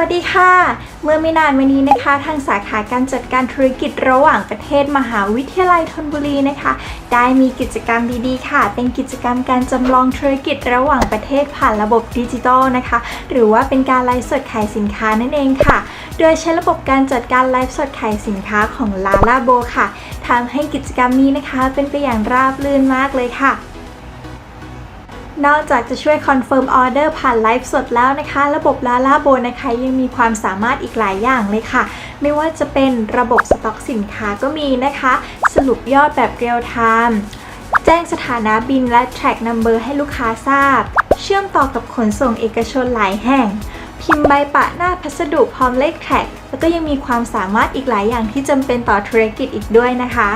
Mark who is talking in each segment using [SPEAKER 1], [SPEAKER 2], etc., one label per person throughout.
[SPEAKER 1] วัสดีค่ะ เมื่อไม่นานมานี้นะคะ ทางสาขาการจัดการธุรกิจระหว่างประเทศมหาวิทยาลัยธนบุรีนะคะ ได้มีกิจกรรมดีๆ ค่ะ เป็นกิจกรรมการจำลองธุรกิจระหว่างประเทศผ่านระบบดิจิทัลนะคะ หรือว่าเป็นการไลฟ์สดขายสินค้านั่นเองค่ะ โดยใช้ระบบการจัดการไลฟ์สดขายสินค้าของลาลาโบค่ะทำให้กิจกรรมนี้นะคะ เป็นไปอย่างราบรื่นมากเลยค่ะ นอกจากจะช่วยคอนเฟิร์มออเดอร์ผ่านไลฟ์สดแล้วนะคะ ระบบลาลาโบนะคะยังมีความสามารถอีกหลายอย่างเลยค่ะ ไม่ว่าจะเป็นระบบสต็อกสินค้าก็มีนะคะ สรุปยอดแบบเรียลไทม์แจ้งสถานะบินและ track number ให้ลูกค้าทราบ เชื่อมต่อกับขนส่งเอกชนหลายแห่ง พิมพ์ใบปะหน้าพัสดุพร้อมเลขแท็กแล้วก็ยังมีความสามารถอีกหลายอย่างที่จำเป็นต่อธุรกิจอีกด้วยนะคะ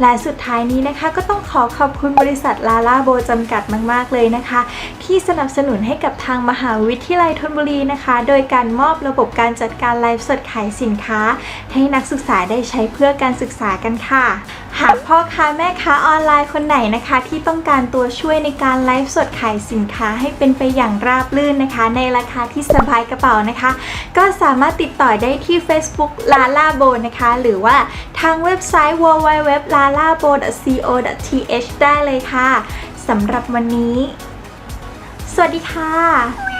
[SPEAKER 1] และสุดท้ายนี้นะคะ ก็ต้องขอขอบคุณบริษัทลาลาโบจำกัดมาก ๆ เลยนะคะ ที่สนับสนุนให้กับทางมหาวิทยาลัยธนบุรีนะคะ โดยการมอบระบบการจัดการไลฟ์สดขายสินค้า ให้นักศึกษาได้ใช้เพื่อการศึกษากันค่ะากพ่อค้าแม่ค้าออนไลน์คนไหนนะคะ ที่ต้องการตัวช่วยในการไลฟ์สดขายสินค้าให้เป็นไปอย่างราบรื่นนะคะ ในราคาที่สบายกระเป๋านะคะ ก็สามารถติดต่อได้ที่ Facebook Lala b o นะคะ หรือว่าทางเว็บไซต์ www.lalabo.co.th ได้เลยค่ะสำหรับวันนี้ สวัสดีค่ะ